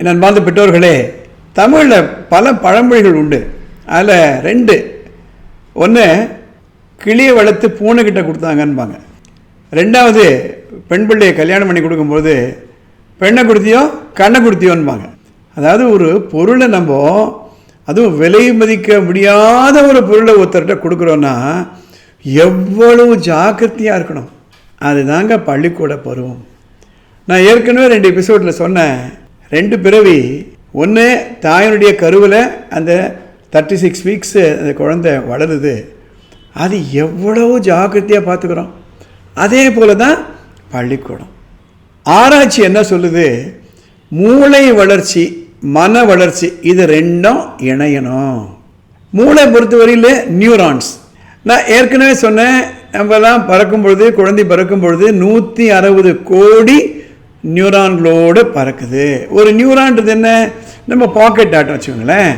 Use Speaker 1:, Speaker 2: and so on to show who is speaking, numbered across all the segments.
Speaker 1: என் அன்பார்ந்த பெற்றோர்களே தமிழில் பல பழமொழிகள் உண்டு. அதில் ரெண்டு. ஒன்று கிளியை வளர்த்து பூனைக்கிட்ட கொடுத்தாங்கன்பாங்க. ரெண்டாவது பெண் பிள்ளையை கல்யாணம் பண்ணி கொடுக்கும்போது பெண்ணை கொடுத்தியோ கண்ணை கொடுத்தியோன்பாங்க. அதாவது ஒரு பொருளை நம்ம அதுவும் விலை மதிக்க முடியாத ஒரு பொருளை ஒருத்தர்கிட்ட கொடுக்குறோன்னா எவ்வளவு ஜாக்கிரதையாக இருக்கணும். அதுதாங்க பள்ளிக்கூட பருவம். நான் ஏற்கனவே ரெண்டு எபிசோடில் சொன்னேன். ரெண்டு பிறவி. ஒன்று தாயினுடைய கருவில் அந்த தேர்ட்டி சிக்ஸ் வீக்ஸு அந்த குழந்தை வளருது. அது எவ்வளவு ஜாக்கிரதையாக பார்த்துக்கிறோம் அதே போல தான் பள்ளிக்கூடம். ஆராய்ச்சி என்ன சொல்லுது? மூளை வளர்ச்சி மன வளர்ச்சி இது ரெண்டும் இணையணும். மூளை பொறுத்தவரையில் நியூரான்ஸ் நான் ஏற்கனவே சொன்னேன் நம்மலாம் பறக்கும் பொழுது குழந்தை பறக்கும் பொழுது நூற்றி அறுபது கோடி நியூரான்களோடு பறக்குது. ஒரு நியூரான்றது என்ன? நம்ம பாக்கெட் ஆட்டம் வச்சுக்கோங்களேன்.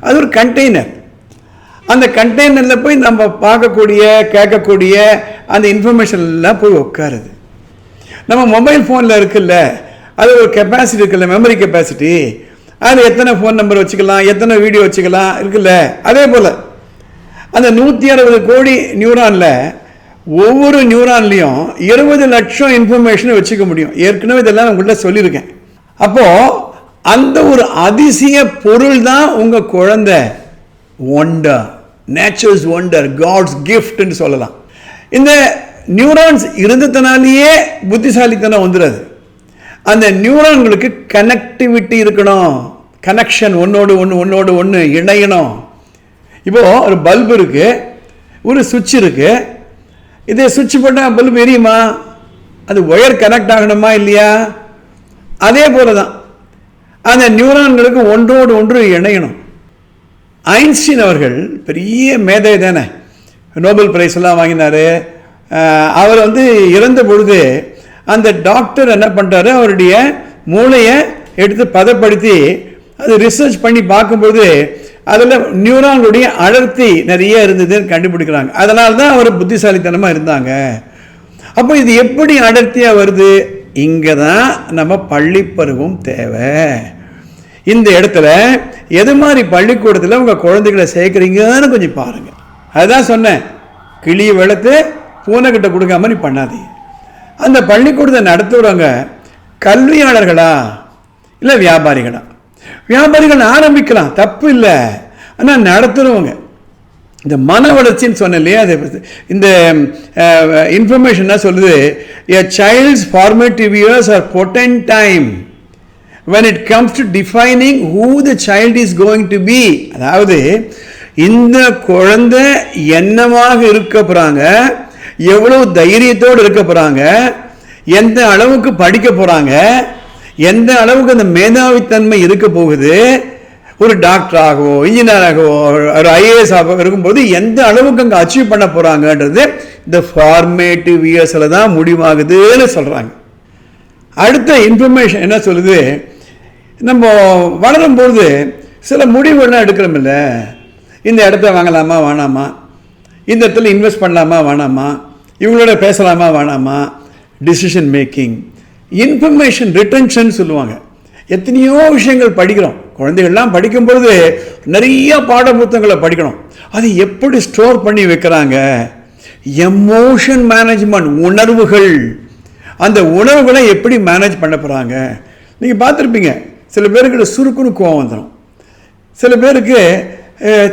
Speaker 1: அது ஒரு கண்டெய்னர் அந்த கண்டெய்னரில் போய் நம்ம பார்க்கக்கூடிய கேட்கக்கூடிய அந்த இன்ஃபர்மேஷன் எல்லாம் போய் உட்காருது. நம்ம மொபைல் ஃபோனில் இருக்குல்ல அது ஒரு கெப்பாசிட்டி இருக்குல்ல மெமரி கெப்பாசிட்டி அது எத்தனை ஃபோன் நம்பர் வச்சுக்கலாம் எத்தனை வீடியோ வச்சுக்கலாம் இருக்குல்ல அதே போல். அந்த நூற்றி அறுபது கோடி நியூரானில் ஒவ்வொரு நியூரான்லேயும் இருபது லட்சம் இன்ஃபர்மேஷனை வச்சுக்க முடியும். ஏற்கனவே இதெல்லாம் உங்கள்கிட்ட சொல்லியிருக்கேன். அப்போது அந்த ஒரு அதிசய பொருள் தான் உங்கள் குழந்த. ஒண்டர் நேச்சர்ஸ் ஒண்டர் காட்ஸ் கிஃப்ட்னு சொல்லலாம். இந்த நியூரான்ஸ் இருந்ததுனாலேயே புத்திசாலித்தனம் வந்துடுது அந்த நியூரான்களுக்கு கனெக்டிவிட்டி இருக்கணும். கனெக்ஷன் ஒன்றோடு ஒன்று ஒன்றோடு ஒன்று இணையணும். இப்போது ஒரு பல்பு இருக்குது ஒரு சுவிட்ச் இருக்குது இதே சுவிட்ச் போட்டால் பல்பு எரியுமா? அது ஒயர் கனெக்ட் ஆகணுமா இல்லையா? அதே போல தான் அந்த நியூரான்களுக்கு ஒன்றோடு ஒன்று இணையணும். ஐன்ஸ்டீன் அவர்கள் பெரிய மேதை தானே. நோபல் பிரைஸ் எல்லாம் வாங்கினார். அவர் வந்து இறந்த பொழுது அந்த டாக்டர் என்ன பண்ணுறாரு அவருடைய மூளையை எடுத்து பதப்படுத்தி அது ரிசர்ச் பண்ணி பார்க்கும்போது அதில் நியூரானுடைய அடர்த்தி நிறைய இருந்ததுன்னு கண்டுபிடிக்கிறாங்க. அதனால தான் அவர் புத்திசாலித்தனமாக இருந்தாங்க. அப்போ இது எப்படி அடர்த்தியாக வருது? இங்கே தான் நம்ம பள்ளிப்பருவம் தேவை. இந்த இடத்துல எது மாதிரி பள்ளிக்கூடத்தில் உங்கள் குழந்தைகளை சேர்க்குறீங்கன்னு கொஞ்சம் பாருங்கள் அதுதான் சொன்னேன். கிளியை வளர்த்து பூனைக்கிட்ட கொடுக்காம நீ பண்ணாதீங்க. அந்த பள்ளிக்கூடத்தை நடத்துகிறவங்க கல்வியாளர்களா? இல்லை வியாபாரிகளா? வியாபாரிகள் ஆரம்பிக்கலாம் தப்பு இல்லை ஆனால் நடத்துகிறவங்க இந்த மன வளர்ச்சின்னு சொன்னேன் இல்லையா? அது இந்த இன்ஃபர்மேஷன் என்ன சொல்லுது. A child's formative years are potent time when it comes to defining who the child is going to be அதாவது இந்த குழந்தை என்னவாக இருக்க போகிறாங்க எவ்வளோ தைரியத்தோடு இருக்க போகிறாங்க எந்த அளவுக்கு படிக்க போகிறாங்க எந்த அளவுக்கு அந்த மேதாவித்தன்மை இருக்க போகுது? ஒரு டாக்டராகவோ இன்ஜினியராகவோ ஒரு ஐஏஎஸ் ஆகவோ இருக்கும்போது எந்த அளவுக்கு அங்கே அச்சீவ் பண்ண போகிறாங்கன்றது இந்த ஃபார்மேட்டிவ் இயர்ஸில் தான் முடிவாகுதுன்னு சொல்கிறாங்க அடுத்த இன்ஃபர்மேஷன் என்ன சொல்லுது? நம்ம வளரும்போது சில முடிவுகள்லாம் எடுக்கிறோமில்ல இந்த இடத்த வாங்கலாமா வேணாமா? இந்த இடத்துல இன்வெஸ்ட் பண்ணலாமா வேணாமா? இவங்களோட பேசலாமா வேணாமா? டிசிஷன் மேக்கிங் இன்ஃபர்மேஷன் ரிட்டன்ஷன் சொல்லுவாங்க. எத்தனையோ விஷயங்கள் படிக்கிறோம். குழந்தைகள்லாம் படிக்கும்பொழுது நிறைய பாட புத்தகங்களை படிக்கணும். அது எப்படி ஸ்டோர் பண்ணி வைக்கிறாங்க? எமோஷன் மேனேஜ்மெண்ட் உணர்வுகள். அந்த உணர்வுகளை எப்படி மேனேஜ் பண்ண போகிறாங்க நீங்கள் பார்த்துருப்பீங்க. சில பேருக்கு சுருக்குன்னு கோவம் வந்துடும் சில பேருக்கு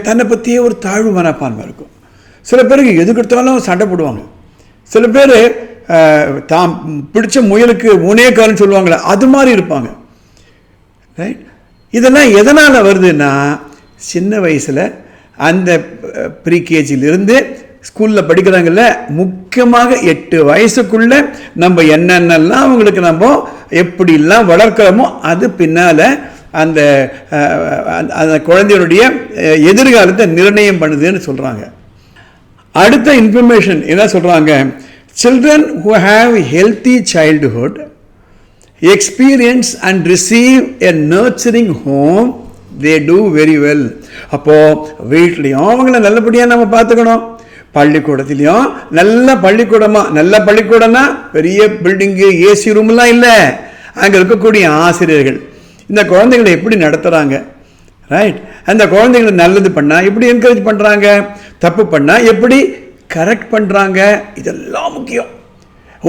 Speaker 1: தன்னை பற்றியே ஒரு தாழ்வு மனப்பான்மை இருக்கும். சில பேருக்கு எதுக்கு எடுத்தாலும் சண்டை போடுவாங்க. சில பேர் தாம் பிடிச்ச முயலுக்கு முனேக்காரன்னு சொல்லுவாங்களே அது மாதிரி இருப்பாங்க. ரைட் இதெல்லாம் எதனால் வருதுன்னா சின்ன வயசில் அந்த ப்ரீகேஜிலிருந்து ஸ்கூலில் படிக்கிறாங்கல்ல முக்கியமாக எட்டு வயசுக்குள்ளே நம்ம என்னென்னலாம் அவங்களுக்கு நம்ம எப்படிலாம் வளர்க்குறோமோ அது பின்னால் அந்த அந்த- குழந்தையினுடைய எதிர்காலத்தை நிர்ணயம் பண்ணுதுன்னு சொல்கிறாங்க அடுத்த இன்ஃபர்மேஷன் என்ன சொல்கிறாங்க children who have healthy childhood experience and receive a nurturing home they do very well அப்போது வீட்லேயும் அவங்கள நல்லபடியாக நம்ம பார்த்துக்கணும். பள்ளிக்கூடத்துலேயும் நல்ல பள்ளிக்கூடமாக நல்ல பள்ளிக்கூடம்னா பெரிய பில்டிங்கு ஏசி ரூம்லாம் இல்லை. அங்கே இருக்கக்கூடிய ஆசிரியர்கள். இந்த குழந்தைகளை எப்படி நடத்துகிறாங்க ரைட் அந்த குழந்தைங்களை நல்லது பண்ணால் எப்படி என்கரேஜ் பண்ணுறாங்க தப்பு பண்ணால் எப்படி கரெக்ட் பண்ணுறாங்க இதெல்லாம் முக்கியம்.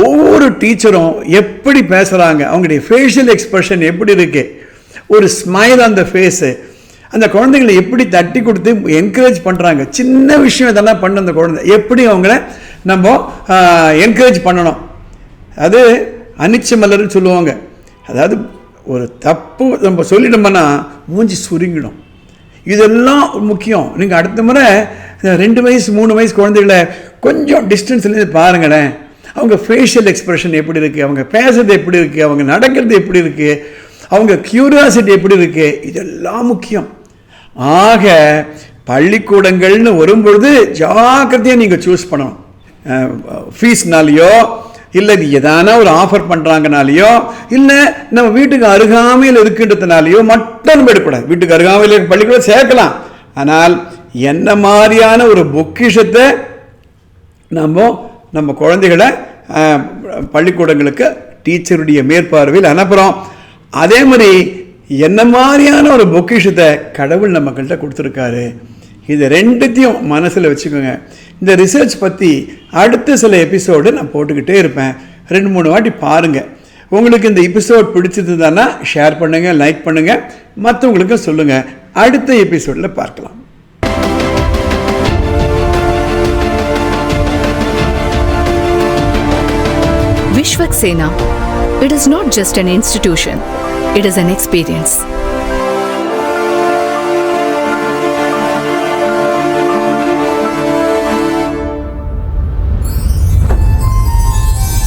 Speaker 1: ஒவ்வொரு டீச்சரும் எப்படி பேசுகிறாங்க அவங்களுடைய ஃபேஷியல் எக்ஸ்பிரஷன் எப்படி இருக்கு ஒரு ஸ்மைல் அந்த ஃபேஸு அந்த குழந்தைங்களை எப்படி தட்டி கொடுத்து என்கரேஜ் பண்ணுறாங்க சின்ன விஷயம் இதெல்லாம் பண்ண அந்த குழந்தை. எப்படி அவங்கள நம்ம என்கரேஜ் பண்ணணும். அது அனிச்ச மலர்னு சொல்லுவாங்க. அதாவது ஒரு தப்பு நம்ம சொல்லிட்டோம்னா மூஞ்சி சுருங்கிடும். இதெல்லாம் முக்கியம். நீங்கள் அடுத்த முறை ரெண்டு வயசு மூணு வயசு குழந்தைகளை கொஞ்சம் டிஸ்டன்ஸ்லேருந்து பாருங்களேன். அவங்க ஃபேஷியல் எக்ஸ்பிரஷன் எப்படி இருக்குது அவங்க பேசுறது எப்படி இருக்குது அவங்க நடக்கிறது எப்படி இருக்குது அவங்க க்யூரியாசிட்டி எப்படி இருக்குது இதெல்லாம் முக்கியம். ஆக பள்ளிக்கூடங்கள்னு வரும்பொழுது ஜாக்கிரதையாக நீங்கள் சூஸ் பண்ணணும். ஃபீஸ்னாலேயோ இல்லை இது எதானா ஒரு ஆஃபர் பண்ணுறாங்கனாலையோ இல்லை நம்ம வீட்டுக்கு அருகாமையில் இருக்கின்றதுனாலையோ மட்டும் நம்ம எடுக்கக்கூடாது. வீட்டுக்கு அருகாமையில் இருக்க பள்ளிக்கூடம் சேர்க்கலாம். ஆனால் என்ன மாதிரியான ஒரு பொக்கிஷத்தை நம்ம நம்ம குழந்தைகளை பள்ளிக்கூடங்களுக்கு டீச்சருடைய மேற்பார்வையில் அனுப்புகிறோம் அதே மாதிரி என்ன மாதிரியான ஒரு பொக்கிஷத்தை கடவுள் நம்மக்கிட்ட கொடுத்துருக்காரு. இது ரெண்டுத்தையும் மனசில் வச்சுக்கோங்க. இந்த ரிசர்ச் பற்றி அடுத்த சில எபிசோடு நான் போட்டுக்கிட்டே இருப்பேன். ரெண்டு மூணு வாட்டி பாருங்கள் உங்களுக்கு இந்த எபிசோட் பிடிச்சிருந்ததுன்னா ஷேர் பண்ணுங்கள் லைக் பண்ணுங்கள் மற்றவங்களுக்கும் சொல்லுங்கள் அடுத்த எபிசோடில் பார்க்கலாம்.
Speaker 2: Vishwak Sena. It is not just an institution, it is an experience.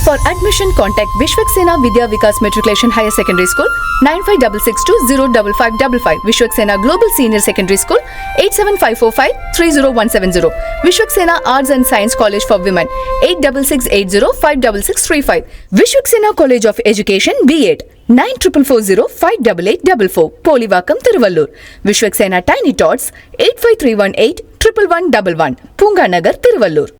Speaker 2: For admission, contact Vishwak Sena Vidya Vikas Matriculation Higher Secondary School 956620555 Vishwak Sena Global Senior Secondary School 87545-30170 Vishwak Sena Arts and Science College for Women 86805665 Vishwak Sena College of Education B8 nine triple four zero five double eight double four Polivakkam Tiruvallur Vishwaksena tiny tots eight five three one eight triple one double one Poonganagar Tiruvallur